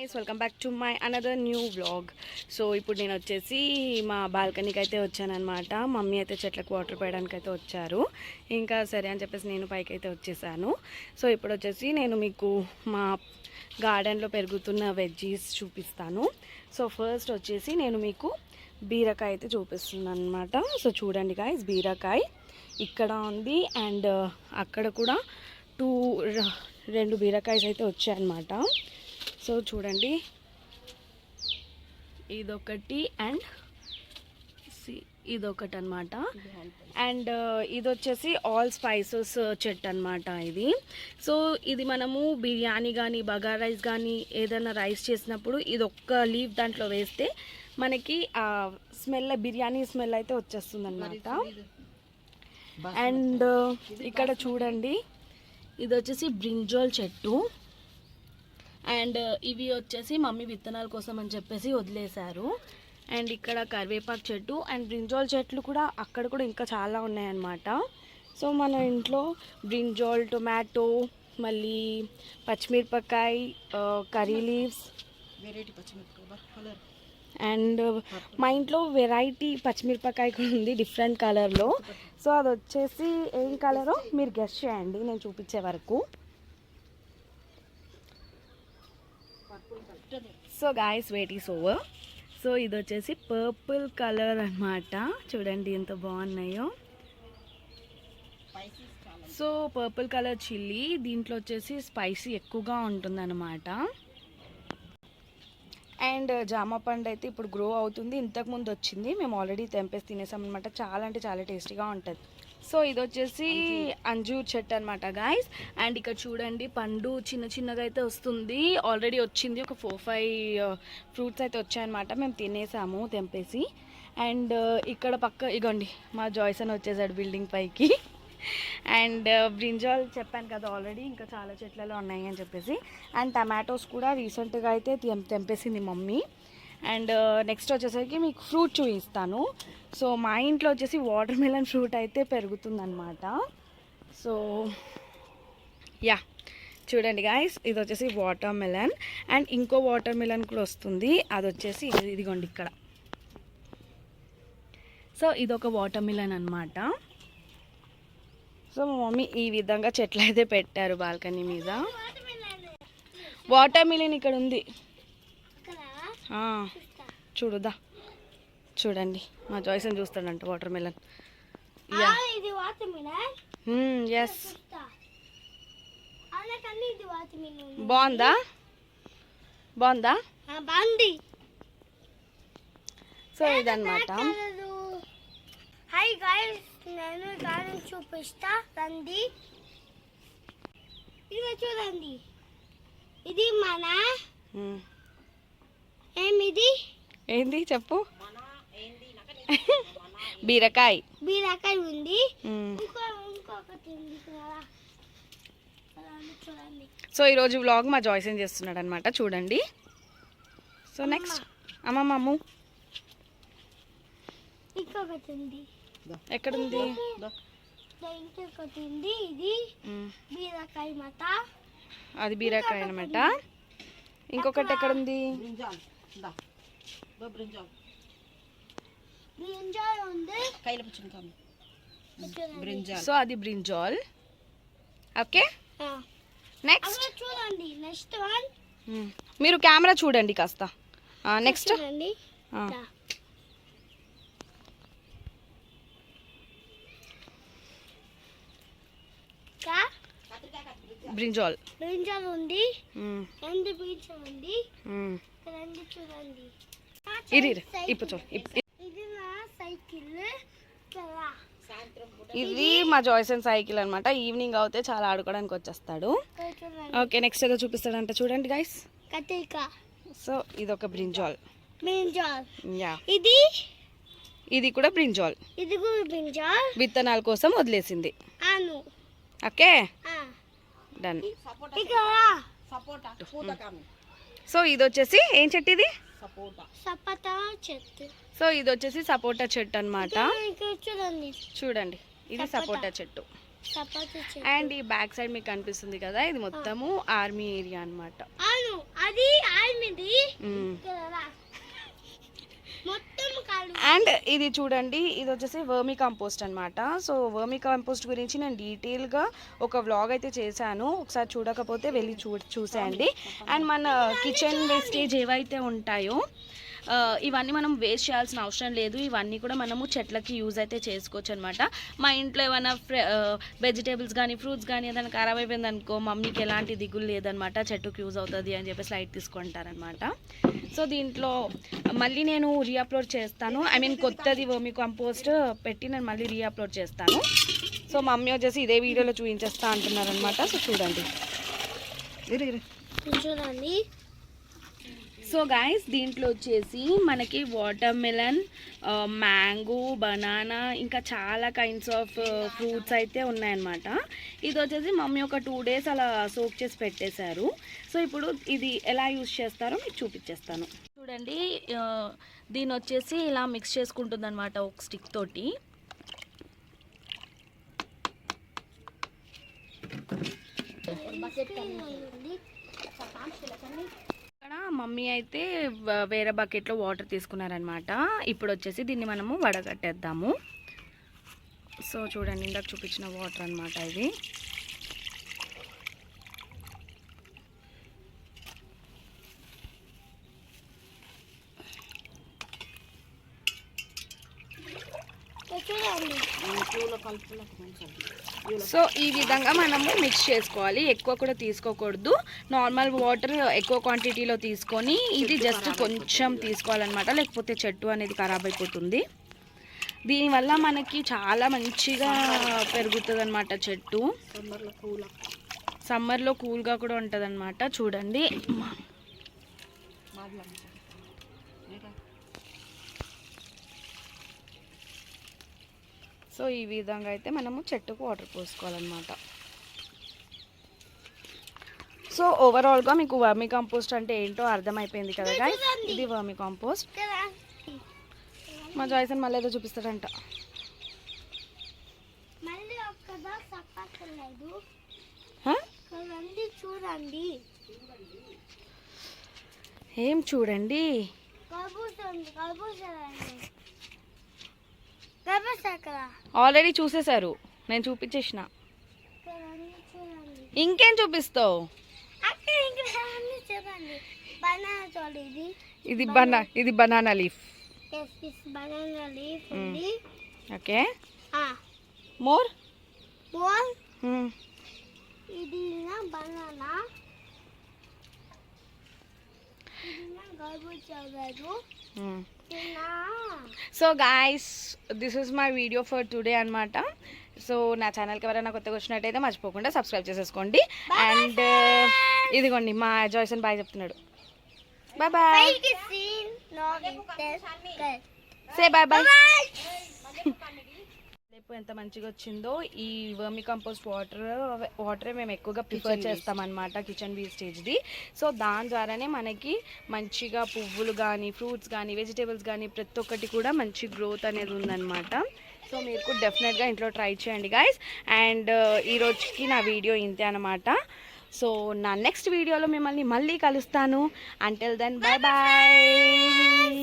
Guys welcome back to my another new vlog so ఇప్పుడు నేను వచ్చేసి మా బాల్కనీకి అయితే వచ్చానమాట మమ్మీ అయితే చెట్లకు వాటర్ పోయడానికి అయితే వచ్చారు. ఇంకా సరే అని చెప్పేసి నేను పైకి అయితే వచ్చేసాను. సో ఇప్పుడు వచ్చేసి నేను మీకు మా గార్డెన్లో పెరుగుతున్న వెజ్జీస్ చూపిస్తాను. సో ఫస్ట్ వచ్చేసి నేను మీకు బీరకాయ అయితే చూపిస్తున్నాను అనమాట సో చూడండి గాయస్ బీరకాయ ఇక్కడ ఉంది అండ్ uh, అక్కడ కూడా టూ రెండు బీరకాయస్ అయితే వచ్చాయన్నమాట. సో చూడండి. ఇదొకటి అండ్ సి- ఇదొకటి అనమాట అండ్ ఇది వచ్చేసి ఆల్ స్పైసెస్ చెట్టు అనమాట ఇది. సో ఇది మనము బిర్యానీ కానీ బగార్ రైస్ కానీ ఏదైనా రైస్ చేసినప్పుడు ఇది ఒక్క లీవ్ దాంట్లో వేస్తే మనకి ఆ స్మెల్ బిర్యానీ స్మెల్ అయితే వచ్చేస్తుంది అనమాట అండ్ ఇక్కడ చూడండి. ఇది వచ్చేసి బ్రింజోల్ చెట్టు. అండ్ ఇవి వచ్చేసి మమ్మీ విత్తనాల కోసం అని చెప్పేసి వదిలేశారు. అండ్ ఇక్కడ కరివేపాకు చెట్టు అండ్ బ్రింజోల్ చెట్లు కూడా అక్కడ కూడా ఇంకా చాలా ఉన్నాయన్నమాట. సో మన ఇంట్లో బ్రింజోల్ టొమాటో మళ్ళీ పచ్చిమిరపకాయ కర్రీ లీవ్స్ వెరైటీ పచ్చిమిరపకాయ అండ్ మా ఇంట్లో వెరైటీ పచ్చిమిరపకాయ కూడా ఉంది డిఫరెంట్ కలర్లో. సో అది వచ్చేసి ఏం కలరో మీరు గెస్ట్ చేయండి నేను చూపించే వరకు. So guys wait is over so ఇది వచ్చేసి పర్పుల్ కలర్ అన్నమాట. చూడండి ఎంత బాగున్నాయో. సో పర్పుల్ కలర్ చిల్లీ దీంట్లో వచ్చేసి స్పైసీ ఎక్కువగా ఉంటుందన్నమాట. అండ్ జామ పండు అయితే ఇప్పుడు గ్రో అవుతుంది. ఇంతకు ముందు వచ్చింది. మేము ఆల్రెడీ తెంపేసి తినేసాం అనమాట చాలా అంటే చాలా టేస్టీగా ఉంటుంది. సో ఇది వచ్చేసి అంజూర్ చెట్టు అనమాట గాయస్ అండ్ ఇక్కడ చూడండి పండు చిన్న చిన్నగా అయితే వస్తుంది. ఆల్రెడీ వచ్చింది. ఒక ఫోర్ ఫైవ్ ఫ్రూట్స్ అయితే వచ్చాయన్నమాట. మేము తినేసాము తెంపేసి. అండ్ uh, ఇక్కడ పక్క ఇగోండి మా జాయిస్ అని వచ్చేసాడు బిల్డింగ్ పైకి. అండ్ బ్రింజాల్ uh, చెప్పాను కదా ఆల్రెడీ ఇంకా చాలా చెట్లలో ఉన్నాయి అని చెప్పేసి. అండ్ టమాటోస్ కూడా రీసెంట్గా అయితే తెంపేసింది మమ్మీ. అండ్ నెక్స్ట్ వచ్చేసరికి మీకు ఫ్రూట్ చూపిస్తాను. సో మా ఇంట్లో వచ్చేసి వాటర్ మిలన్ ఫ్రూట్ అయితే పెరుగుతుందన్నమాట. సో యా చూడండి గాయస్ ఇది వచ్చేసి వాటర్ మిలన్. అండ్ ఇంకో వాటర్ మిలన్ కూడా వస్తుంది. అది వచ్చేసి ఇది- ఇదిగోండి ఇక్కడ. సో ఇది ఒక వాటర్ మిలన్ అనమాట సో మా మమ్మీ ఈ విధంగా చెట్లు అయితే పెట్టారు బాల్కనీ మీద. వాటర్ మిలన్ ఇక్కడ ఉంది. చూడుదా చూడండి. మా జాయ్సన్ చూస్తాడంట వాటర్ మిలన్ ఎస్ బాగుందా? బాగుందా? బాగుంది. సో ఇదన్నమాట. హాయ్ గాయస్ నేను గార్డెన్ చూపిస్తా. రండి. ఇది చూడండి. ఇది మన. ఏమిది? ఏంది చెప్పు. బీరకాయ. బీరకాయ ఉంది. మ్మ్. ఇంకొకటి ఉంది సో ఈరోజు వ్లాగ్ మా జాయ్సన్ చేస్తున్నాడు అనమాట చూడండి. సో నెక్స్ట్ అమ్మమ్మ అమ్ము ఇంకొకటి ఉంది. ఎక్కడుంది? దా. ఇంకొకటి ఉంది. ఇది మ్మ్. బీరకాయ మాట అది బీరకాయ అనమాట ఇంకొకటి ఎక్కడుంది? బ్రింజాల్ ఉంది. కైల పచ్చిమిరకాయ చూడండి. బ్రింజాల్. సో అది బ్రింజాల్. ఓకే. నెక్స్ట్ చూడండి. నెక్స్ట్ వన్ మీరు కెమెరా చూడండి కాస్త. Next brinjal. బ్రింజాల్ ఉంది. రెండు బ్రింజాల్ ఉంది. రెండు చూడండి. ఇప్పుడు చూడు. ఇది నా సైకిల్. ఇది మా జాయ్సన్ సైకిల్ అనమాట ఈవినింగ్ అవుతే చాలా ఆడుకోవడానికి వచ్చేస్తాడు. ఓకే నెక్స్ట్ ఏదో చూపిస్తాడంట చూడండి గైస్ సో ఇది ఒక బ్రింజాల్. బ్రింజాల్. యా. ఇది? ఇది కూడా బ్రింజాల్. ఇది కూడా బ్రింజాల్? విత్తనాల కోసం వదిలేసింది. అను ఓకే. డన్ సపోటా సో ఇది వచ్చేసి ఏం చెట్టు ఇది? సపోటా. సపతా చెట్టు. సో ఇది వచ్చేసి సపోటా చెట్టు అన్నమాట. ఇక్కడ చూడండి. చూడండి ఇది సపోటా. చెట్టు. అండ్ ఈ బ్యాక్ సైడ్ మీకు కనిపిస్తుంది కదా ఇది మొత్తము ఆర్మీ ఏరియా అన్నమాట. అవును అది ఆర్మీ అండ్ ఇది చూడండి ఇది వచ్చేసి వర్మీ కంపోస్ట్ అనమాట సో వర్మీ కంపోస్ట్ గురించి నేను డీటెయిల్గా ఒక వ్లాగ్ అయితే చేశాను. ఒకసారి చూడకపోతే వెళ్ళి చూ చూసేయండి. అండ్ మన కిచెన్ వేస్టేజ్ ఏవైతే ఉంటాయో ఇవన్నీ మనం వేస్ట్ చేయాల్సిన అవసరం లేదు. ఇవన్నీ కూడా మనము చెట్లకి యూజ్ అయితే చేసుకోవచ్చు అనమాట మా ఇంట్లో ఏమైనా వెజిటేబుల్స్ కానీ ఫ్రూట్స్ కానీ ఏదైనా ఖరాబ్ అయిపోయింది అనుకో మమ్మీకి ఎలాంటి దిగులు లేదనమాట చెట్టుకి యూజ్ అవుతుంది అని చెప్పేసి లైట్ తీసుకుంటారనమాట సో దీంట్లో మళ్ళీ నేను రీఅప్లోడ్ చేస్తాను. ఐ మీన్ కొత్తది వర్మి కంపోస్ట్ పెట్టి నేను మళ్ళీ రీఅప్లోడ్ చేస్తాను. సో మమ్మీ వచ్చేసి ఇదే వీడియోలో చూపించేస్తా అంటున్నారనమాట సో చూడండి. ఇరు ఇరు. చూడండి సో గాయస్ దీంట్లో వచ్చేసి మనకి వాటర్ మిలన్ మ్యాంగో బనానా ఇంకా చాలా కైండ్స్ ఆఫ్ ఫ్రూట్స్ అయితే ఉన్నాయన్నమాట. ఇది వచ్చేసి మమ్మీ ఒక టూ డేస్ అలా సోక్ చేసి పెట్టేశారు. సో ఇప్పుడు ఇది ఎలా యూస్ చేస్తారో మీకు చూపించేస్తాను చూడండి ఆ, దీని వచ్చేసి ఇలా మిక్స్ చేసుకుంటుంది అనమాట ఒక స్టిక్ తోటి. ఉంది. ఇక్కడ మమ్మీ అయితే వేరే బకెట్లో వాటర్ తీసుకున్నారనమాట ఇప్పుడు వచ్చేసి దీన్ని మనము వడగట్టేద్దాము. సో చూడండి ఇందాక చూపించిన వాటర్ అనమాట ఇది. సో ఈ విధంగా మనము మిక్స్ చేసుకోవాలి. ఎక్కువ కూడా తీసుకోకూడదు. నార్మల్ వాటర్ ఎక్కువ క్వాంటిటీలో తీసుకొని ఇది జస్ట్ కొంచెం తీసుకోవాలన్నమాట. లేకపోతే చెట్టు అనేది ఖరాబ్ అయిపోతుంది. దీనివల్ల మనకి చాలా మంచిగా పెరుగుతుంది అనమాట చెట్టు. సమ్మర్లో కూల్గా కూడా ఉంటుంది అనమాట చూడండి. సో ఈ విధంగా అయితే మనము చెట్టుకు వాటర్ పోసుకోవాలన్నమాట. సో ఓవరాల్గా మీకు వర్మి కంపోస్ట్ అంటే ఏంటో అర్థమైపోయింది కదా guys? ఇది వర్మి. కంపోస్ట్. మా జాయ్సన్ మళ్ళీ ఏదో చూపిస్తాడంట. చూడండి. ఏం చూడండి కర్బూజ ఉంది కర్బూజ రండి కర్బూజ అక్కడ ఆల్రెడీ చూసేశారు. నేను చూపించేసిన. ఇంకేం చూపిస్తావు? ఇది. బనా ఇది banana leaf. Yes this banana leaf okay. More more ఇది బనానా ఇది నా కర్బూజ లేదు ఇది నా so guys this is my video for today అనమాట సో నా ఛానల్కి ఎవరైనా కొత్తగా వచ్చినట్టయితే మర్చిపోకుండా సబ్స్క్రైబ్ చేసేసుకోండి. అండ్ ఇదిగోండి మా జాయ్సన్ బాయ్ చెప్తున్నాడు. Bye bye. Say bye bye Bye. రేపు ఎంత మంచిగా వచ్చిందో ఈ వర్మి కంపోస్ట్ వాటర్ వాటరే మేము ఎక్కువగా ప్రిఫర్ చేస్తామన్నమాట కిచెన్ వేస్టేజ్ది సో దాని ద్వారానే మనకి మంచిగా పువ్వులు కానీ ఫ్రూట్స్ కానీ వెజిటేబుల్స్ కానీ ప్రతి ఒక్కటి కూడా మంచి గ్రోత్ అనేది ఉందన్నమాట. సో మీరు కూడా డెఫినెట్గా ఇంట్లో ట్రై చేయండి గాయస్ అండ్ ఈ రోజుకి నా వీడియో ఇంతే అనమాట సో నా నెక్స్ట్ వీడియోలో మిమ్మల్ని మళ్ళీ కలుస్తాను. Until then bye bye